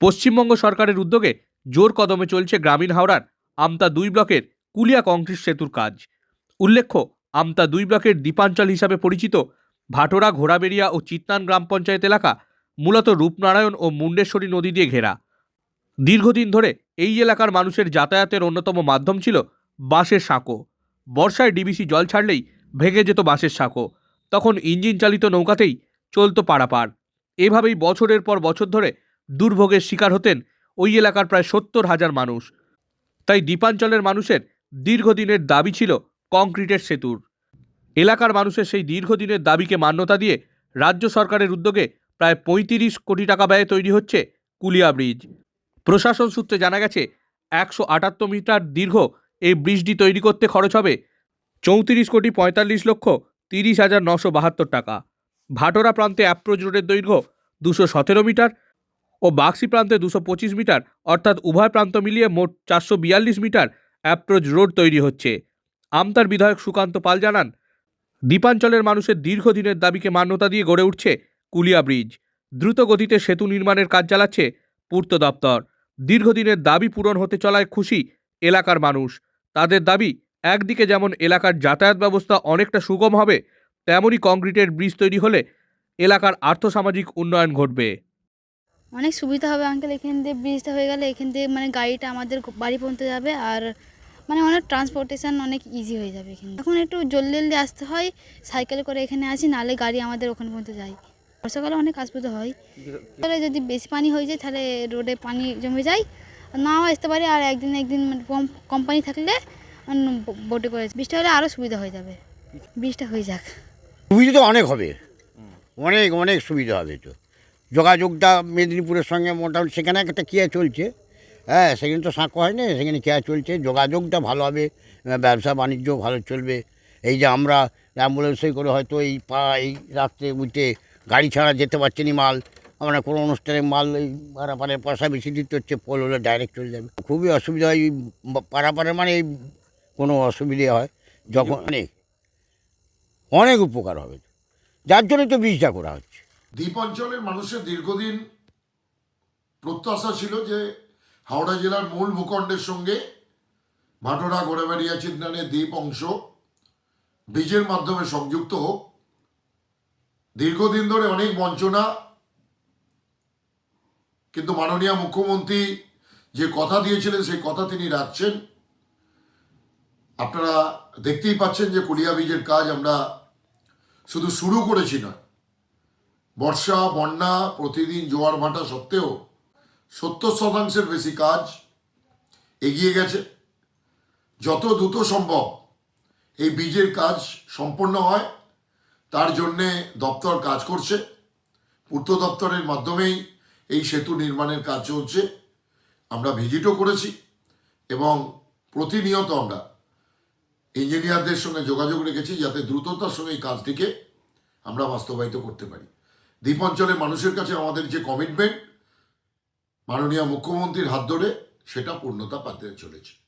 পশ্চিমবঙ্গ সরকারের উদ্যোগে জোর কদমে চলছে গ্রামীণ হাওড়ার আমতা দুই ব্লকের কুলিয়া কংক্রিট সেতুর কাজ। উল্লেখ্য, আমতা দুই ব্লকের দ্বীপাঞ্চল হিসাবে পরিচিত ভাটোরা, ঘোড়াবেড়িয়া ও চিত্তান গ্রাম পঞ্চায়েত এলাকা মূলত রূপনারায়ণ ও মুন্ডেশ্বরী নদী দিয়ে ঘেরা। দীর্ঘদিন ধরে এই এলাকার মানুষের যাতায়াতের অন্যতম মাধ্যম ছিল বাঁশের সাঁকো। বর্ষায় ডিবিসি জল ছাড়লেই ভেঙে যেত বাঁশের সাঁকো। তখন ইঞ্জিন চালিত নৌকাতেই চলত পারাপার। এভাবেই বছরের পর বছর ধরে দুর্ভোগের শিকার হতেন ওই এলাকার প্রায় সত্তর হাজার মানুষ। তাই দ্বীপাঞ্চলের মানুষের দীর্ঘদিনের দাবি ছিল কংক্রিটের সেতুর। এলাকার মানুষের সেই দীর্ঘদিনের দাবিকে মান্যতা দিয়ে রাজ্য সরকারের উদ্যোগে প্রায় পঁয়ত্রিশ কোটি টাকা ব্যয়ে তৈরি হচ্ছে কুলিয়া ব্রিজ। প্রশাসন সূত্রে জানা গেছে, একশো আটাত্তর মিটার দীর্ঘ এই ব্রিজটি তৈরি করতে খরচ হবে চৌত্রিশ কোটি পঁয়তাল্লিশ লক্ষ তিরিশ হাজার নশো বাহাত্তর টাকা। ভাটোরা প্রান্তে অ্যাপ্রোচ রোডের দৈর্ঘ্য দুশো সতেরো মিটার ও বাক্সি প্রান্তে দুশো পঁচিশ মিটার, অর্থাৎ উভয় প্রান্ত মিলিয়ে মোট চারশো বিয়াল্লিশ মিটার অ্যাপ্রোচ রোড তৈরি হচ্ছে। আমতার বিধায়ক সুকান্ত পাল জানান, দ্বীপাঞ্চলের মানুষের দীর্ঘদিনের দাবিকে মান্যতা দিয়ে গড়ে উঠছে কুলিয়া ব্রিজ। দ্রুত গতিতে সেতু নির্মাণের কাজ চালাচ্ছে পূর্ত দপ্তর। দীর্ঘদিনের দাবি পূরণ হতে চলায় খুশি এলাকার মানুষ। তাদের দাবি, একদিকে যেমন এলাকার যাতায়াত ব্যবস্থা অনেকটা সুগম হবে তেমনই কংক্রিটের ব্রিজ তৈরি হলে এলাকার আর্থসামাজিক উন্নয়ন ঘটবে। অনেক সুবিধা হবে আঙ্কেল এখান দিয়ে ব্রিজটা হয়ে গেলে এখান দিয়ে মানে গাড়িটা আমাদের বাড়ি পৌঁছে যাবে আর মানে অনেক ট্রান্সপোর্টেশন অনেক ইজি হয়ে যাবে এখানে এখন একটু জলদি জলদি আসতে হয় সাইকেল করে এখানে আসি, নাহলে গাড়ি আমাদের ওখানে পৌঁছে যায়। বর্ষাকালে অনেক অসুবিধা হয়। তাহলে যদি বেশি পানি হয়ে যায়, তাহলে রোডে পানি জমে যায়। নাও আসতে পারে আর একদিন একদিন মানে কম কোম্পানি থাকলে বোটে করে বৃষ্টি হলে আরও সুবিধা হয়ে যাবে। বৃষ্টিটা হয়ে যাক। সুবিধা তো অনেক হবে। অনেক অনেক সুবিধা হবে তো। যোগাযোগটা মেদিনীপুরের সঙ্গে মোটামুটি সেখানে একটা কেয়া চলছে। হ্যাঁ সেখানে তো সাঁকো হয় না সেখানে কেয়া চলছে। যোগাযোগটা ভালো হবে, ব্যবসা বাণিজ্য ভালো চলবে। এই যে আমরা অ্যাম্বুলেন্সে করে হয়তো এই পা, এই রাত্রে উঠে গাড়ি ছাড়া যেতে পারছি না মাল। আমরা কোনো অনুষ্ঠানে মাল এই পারাপারে পয়সা বেশি দিতে হচ্ছে, পোল হলে ডাইরেক্ট চলে যাবে। খুবই অসুবিধা হয়, এই পারাপারে মানে এই কোনো অসুবিধে হয়। যখন অনেক অনেক উপকার হবে। যার জন্য তো বীজটা করা হচ্ছে। দ্বীপ অঞ্চলের মানুষের দীর্ঘদিন প্রত্যাশা ছিল যে হাওড়া জেলার মূল ভূখণ্ডের সঙ্গে ভাটোরা, ঘোড়াবাড়িয়া চিন্তানের দ্বীপ অংশ ব্রিজের মাধ্যমে সংযুক্ত হোক। দীর্ঘদিন ধরে অনেক বঞ্চনা, কিন্তু মাননীয় মুখ্যমন্ত্রী যে কথা দিয়েছিলেন সেই কথা তিনি রাখছেন। আপনারা দেখতেই পাচ্ছেন যে কুলিয়া ব্রিজের কাজ আমরা শুধু শুরু করেছি না বর্ষা, বন্যা প্রতিদিন জোয়ার ভাটা সত্ত্বেও সত্তর শতাংশের বেশি কাজ এগিয়ে গেছে। যত দ্রুত সম্ভব এই বীজের কাজ সম্পন্ন হয়। তার জন্যে দপ্তর কাজ করছে। পূর্ত দপ্তরের মাধ্যমেই এই সেতু নির্মাণের কাজ চলছে। আমরা ভিজিটও করেছি এবং প্রতিনিয়ত আমরা ইঞ্জিনিয়ারদের সঙ্গে যোগাযোগ রেখেছি যাতে দ্রুততার সঙ্গে এই কাজটিকে আমরা বাস্তবায়িত করতে পারি। দ্বীপ অঞ্চলে মানুষের কাছে আমাদের যে কমিটমেন্ট মাননীয় মুখ্যমন্ত্রীর হাত ধরে, সেটা পূর্ণতা পাতে চলেছে।